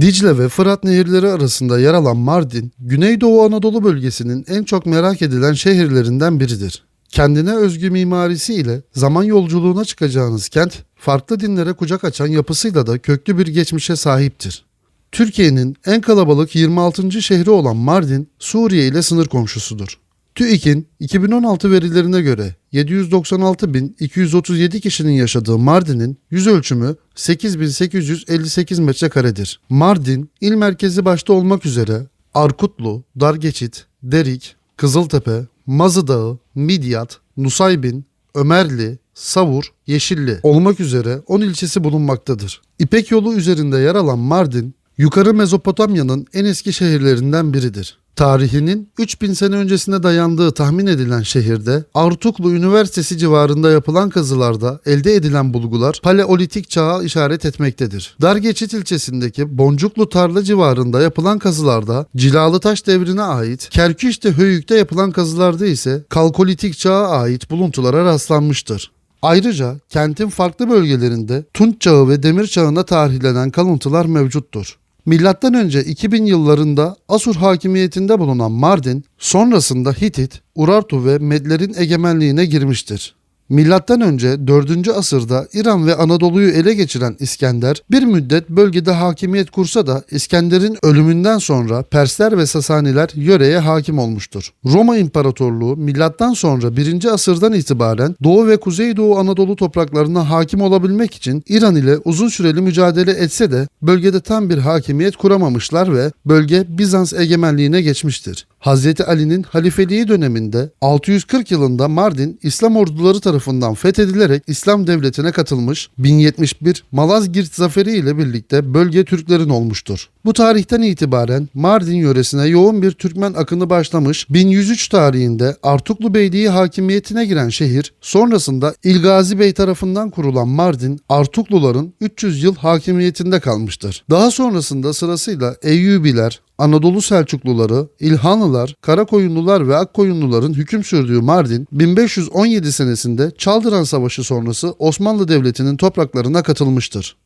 Dicle ve Fırat nehirleri arasında yer alan Mardin, Güneydoğu Anadolu bölgesinin en çok merak edilen şehirlerinden biridir. Kendine özgü mimarisi ile zaman yolculuğuna çıkacağınız kent, farklı dinlere kucak açan yapısıyla da köklü bir geçmişe sahiptir. Türkiye'nin en kalabalık 26. şehri olan Mardin, Suriye ile sınır komşusudur. TÜİK'in 2016 verilerine göre 796.237 kişinin yaşadığı Mardin'in yüz ölçümü 8.858 metrekaredir. Mardin, il merkezi başta olmak üzere Arkutlu, Dargeçit, Derik, Kızıltepe, Mazı Dağı, Midyat, Nusaybin, Ömerli, Savur, Yeşilli olmak üzere 10 ilçesi bulunmaktadır. İpek yolu üzerinde yer alan Mardin, Yukarı Mezopotamya'nın en eski şehirlerinden biridir. Tarihinin 3000 sene öncesine dayandığı tahmin edilen şehirde Artuklu Üniversitesi civarında yapılan kazılarda elde edilen bulgular Paleolitik çağa işaret etmektedir. Dargeçit ilçesindeki Boncuklu Tarla civarında yapılan kazılarda Cilalı Taş devrine ait, Kerküş'te Höyük'te yapılan kazılarda ise Kalkolitik çağa ait buluntulara rastlanmıştır. Ayrıca kentin farklı bölgelerinde Tunç Çağı ve Demir Çağı'na tarihlenen kalıntılar mevcuttur. Milattan önce 2000 yıllarında Asur hakimiyetinde bulunan Mardin, sonrasında Hitit, Urartu ve Medlerin egemenliğine girmiştir. Milattan önce 4. asırda İran ve Anadolu'yu ele geçiren İskender bir müddet bölgede hakimiyet kursa da İskender'in ölümünden sonra Persler ve Sasaniler yöreye hakim olmuştur. Roma İmparatorluğu milattan sonra 1. asırdan itibaren Doğu ve Kuzeydoğu Anadolu topraklarına hakim olabilmek için İran ile uzun süreli mücadele etse de bölgede tam bir hakimiyet kuramamışlar ve bölge Bizans egemenliğine geçmiştir. Hazreti Ali'nin halifeliği döneminde 640 yılında Mardin İslam orduları tarafından fethedilerek İslam devletine katılmış 1071 Malazgirt zaferi ile birlikte bölge Türklerin olmuştur. Bu tarihten itibaren Mardin yöresine yoğun bir Türkmen akını başlamış 1103 tarihinde Artuklu Beyliği hakimiyetine giren şehir sonrasında İlgazi Bey tarafından kurulan Mardin Artukluların 300 yıl hakimiyetinde kalmıştır. Daha sonrasında sırasıyla Eyyubiler, Anadolu Selçukluları, İlhanlılar, Karakoyunlular ve Akkoyunluların hüküm sürdüğü Mardin, 1517 senesinde Çaldıran Savaşı sonrası Osmanlı Devleti'nin topraklarına katılmıştır.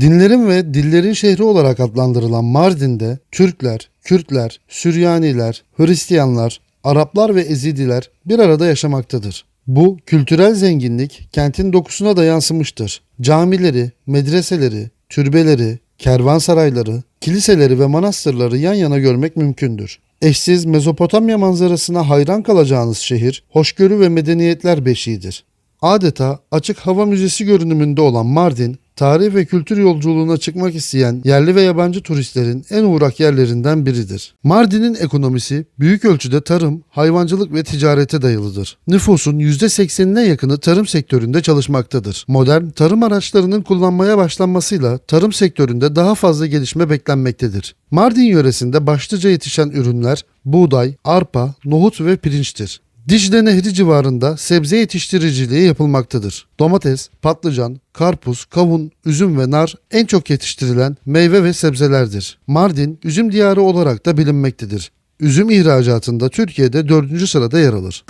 Dinlerin ve dillerin şehri olarak adlandırılan Mardin'de Türkler, Kürtler, Süryaniler, Hristiyanlar, Araplar ve Ezidiler bir arada yaşamaktadır. Bu kültürel zenginlik kentin dokusuna da yansımıştır. Camileri, medreseleri, türbeleri, kervansarayları, kiliseleri ve manastırları yan yana görmek mümkündür. Eşsiz Mezopotamya manzarasına hayran kalacağınız şehir, hoşgörü ve medeniyetler beşiğidir. Adeta açık hava müzesi görünümünde olan Mardin, tarih ve kültür yolculuğuna çıkmak isteyen yerli ve yabancı turistlerin en uğrak yerlerinden biridir. Mardin'in ekonomisi büyük ölçüde tarım, hayvancılık ve ticarete dayalıdır. Nüfusun %80'ine yakını tarım sektöründe çalışmaktadır. Modern tarım araçlarının kullanmaya başlanmasıyla tarım sektöründe daha fazla gelişme beklenmektedir. Mardin yöresinde başlıca yetişen ürünler buğday, arpa, nohut ve pirinçtir. Dicle Nehri civarında sebze yetiştiriciliği yapılmaktadır. Domates, patlıcan, karpuz, kavun, üzüm ve nar en çok yetiştirilen meyve ve sebzelerdir. Mardin, üzüm diyarı olarak da bilinmektedir. Üzüm ihracatında Türkiye'de 4. sırada yer alır.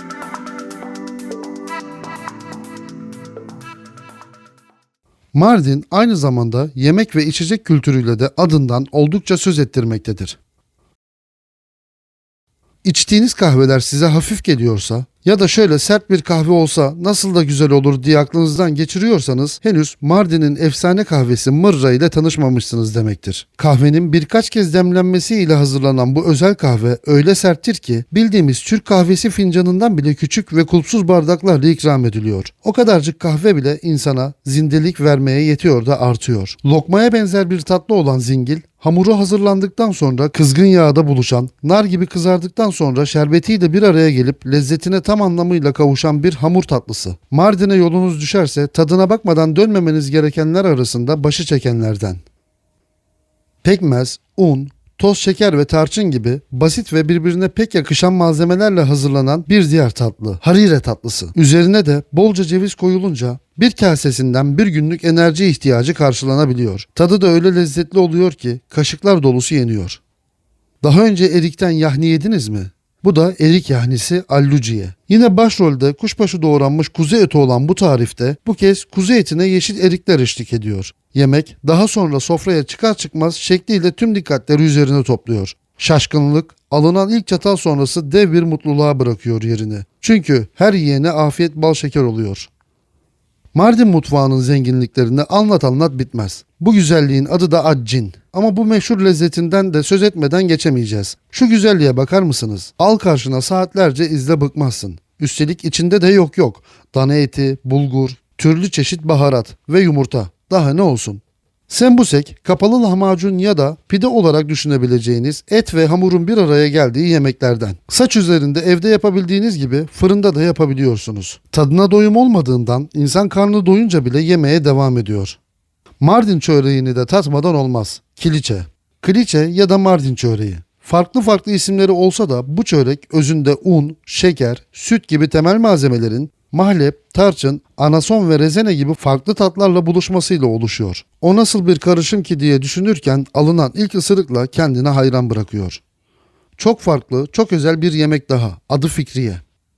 Mardin aynı zamanda yemek ve içecek kültürüyle de adından oldukça söz ettirmektedir. İçtiğiniz kahveler size hafif geliyorsa ya da şöyle sert bir kahve olsa nasıl da güzel olur diye aklınızdan geçiriyorsanız henüz Mardin'in efsane kahvesi Mırra ile tanışmamışsınız demektir. Kahvenin birkaç kez demlenmesiyle hazırlanan bu özel kahve öyle serttir ki bildiğimiz Türk kahvesi fincanından bile küçük ve kulpsuz bardaklarla ikram ediliyor. O kadarcık kahve bile insana zindelik vermeye yetiyor da artıyor. Lokmaya benzer bir tatlı olan zingil Hamuru hazırlandıktan sonra kızgın yağda buluşan, nar gibi kızardıktan sonra şerbetiyle bir araya gelip lezzetine tam anlamıyla kavuşan bir hamur tatlısı. Mardin'e yolunuz düşerse tadına bakmadan dönmemeniz gerekenler arasında başı çekenlerden. Pekmez, un, toz şeker ve tarçın gibi basit ve birbirine pek yakışan malzemelerle hazırlanan bir diğer tatlı. Harire tatlısı. Üzerine de bolca ceviz koyulunca bir kasesinden bir günlük enerji ihtiyacı karşılanabiliyor. Tadı da öyle lezzetli oluyor ki kaşıklar dolusu yeniyor. Daha önce erikten yahni yediniz mi? Bu da erik yahnisi alluciye. Yine başrolde kuşbaşı doğranmış kuzu eti olan bu tarifte bu kez kuzu etine yeşil erikler eşlik ediyor. Yemek daha sonra sofraya çıkar çıkmaz şekliyle tüm dikkatleri üzerine topluyor. Şaşkınlık alınan ilk çatal sonrası dev bir mutluluğa bırakıyor yerini. Çünkü her yiyene afiyet bal şeker oluyor. Mardin mutfağının zenginliklerini anlat anlat bitmez. Bu güzelliğin adı da accin. Ama bu meşhur lezzetinden de söz etmeden geçemeyeceğiz. Şu güzelliğe bakar mısınız? Al karşına saatlerce izle bıkmazsın. Üstelik içinde de yok yok. Dana eti, bulgur, türlü çeşit baharat ve yumurta. Daha ne olsun? Sembusek, kapalı lahmacun ya da pide olarak düşünebileceğiniz et ve hamurun bir araya geldiği yemeklerden. Saç üzerinde evde yapabildiğiniz gibi fırında da yapabiliyorsunuz. Tadına doyum olmadığından insan karnı doyunca bile yemeye devam ediyor. Mardin çöreğini de tatmadan olmaz. Kiliçe. Kiliçe ya da Mardin çöreği. Farklı farklı isimleri olsa da bu çörek özünde un, şeker, süt gibi temel malzemelerin mahlep, tarçın, anason ve rezene gibi farklı tatlarla buluşmasıyla oluşuyor. O nasıl bir karışım ki diye düşünürken alınan ilk ısırıkla kendine hayran bırakıyor. Çok farklı, çok özel bir yemek daha. Adı Fikriye.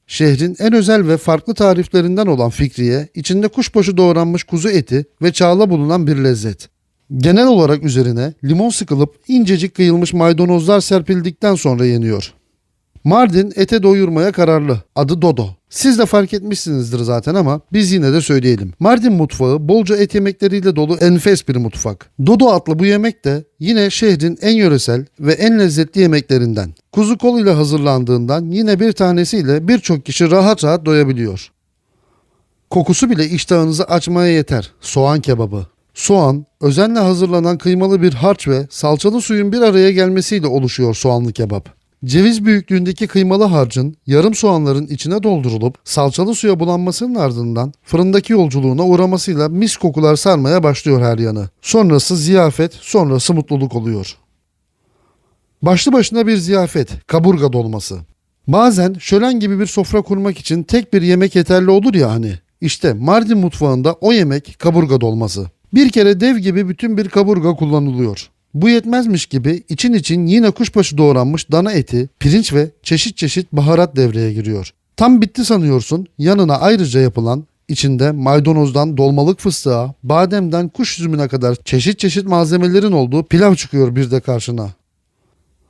Şehrin en özel ve farklı tariflerinden olan Fikriye, içinde kuşbaşı doğranmış kuzu eti ve çağla bulunan bir lezzet. Genel olarak üzerine limon sıkılıp incecik kıyılmış maydanozlar serpildikten sonra yeniyor. Mardin ete doyurmaya kararlı. Adı Dodo. Siz de fark etmişsinizdir zaten ama biz yine de söyleyelim. Mardin mutfağı bolca et yemekleriyle dolu enfes bir mutfak. Dodo adlı bu yemek de yine şehrin en yöresel ve en lezzetli yemeklerinden. Kuzu kol ile hazırlandığından yine bir tanesiyle birçok kişi rahat rahat doyabiliyor. Kokusu bile iştahınızı açmaya yeter. Soğan kebabı. Soğan, özenle hazırlanan kıymalı bir harç ve salçalı suyun bir araya gelmesiyle oluşuyor soğanlı kebap. Ceviz büyüklüğündeki kıymalı harcın yarım soğanların içine doldurulup salçalı suya bulanmasının ardından fırındaki yolculuğuna uğramasıyla mis kokular sarmaya başlıyor her yanı. Sonrası ziyafet, sonrası mutluluk oluyor. Başlı başına bir ziyafet, kaburga dolması. Bazen şölen gibi bir sofra kurmak için tek bir yemek yeterli olur ya hani. İşte Mardin mutfağında o yemek kaburga dolması. Bir kere dev gibi bütün bir kaburga kullanılıyor. Bu yetmezmiş gibi için için yine kuşbaşı doğranmış dana eti, pirinç ve çeşit çeşit baharat devreye giriyor. Tam bitti sanıyorsun yanına ayrıca yapılan içinde maydanozdan dolmalık fıstığa, bademden kuş üzümüne kadar çeşit çeşit malzemelerin olduğu pilav çıkıyor bir de karşına.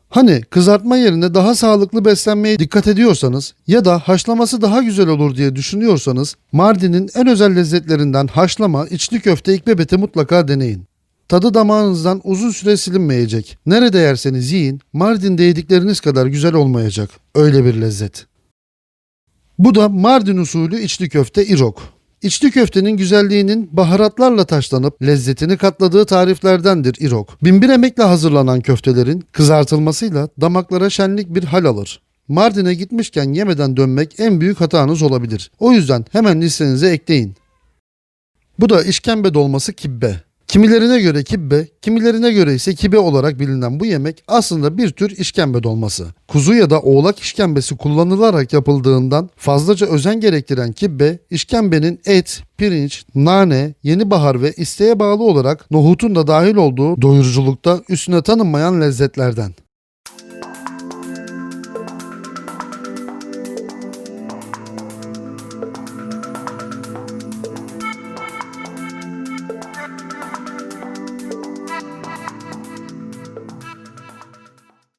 Hani kızartma yerine daha sağlıklı beslenmeye dikkat ediyorsanız ya da haşlaması daha güzel olur diye düşünüyorsanız Mardin'in en özel lezzetlerinden haşlama içli köfte ikbebeti mutlaka deneyin. Tadı damağınızdan uzun süre silinmeyecek. Nerede yerseniz yiyin Mardin'de yedikleriniz kadar güzel olmayacak. Öyle bir lezzet. Bu da Mardin usulü içli köfte irok. İçli köftenin güzelliğinin baharatlarla taşlanıp lezzetini katladığı tariflerdendir irok. Binbir emekle hazırlanan köftelerin kızartılmasıyla damaklara şenlik bir hal alır. Mardin'e gitmişken yemeden dönmek en büyük hatanız olabilir. O yüzden hemen listenize ekleyin. Bu da işkembe dolması kibbe. Kimilerine göre kibbe, kimilerine göre ise kibe olarak bilinen bu yemek aslında bir tür işkembe dolması. Kuzu ya da oğlak işkembesi kullanılarak yapıldığından fazlaca özen gerektiren kibbe, işkembenin et, pirinç, nane, yeni bahar ve isteğe bağlı olarak nohutun da dahil olduğu doyuruculukta üstüne tanınmayan lezzetlerden.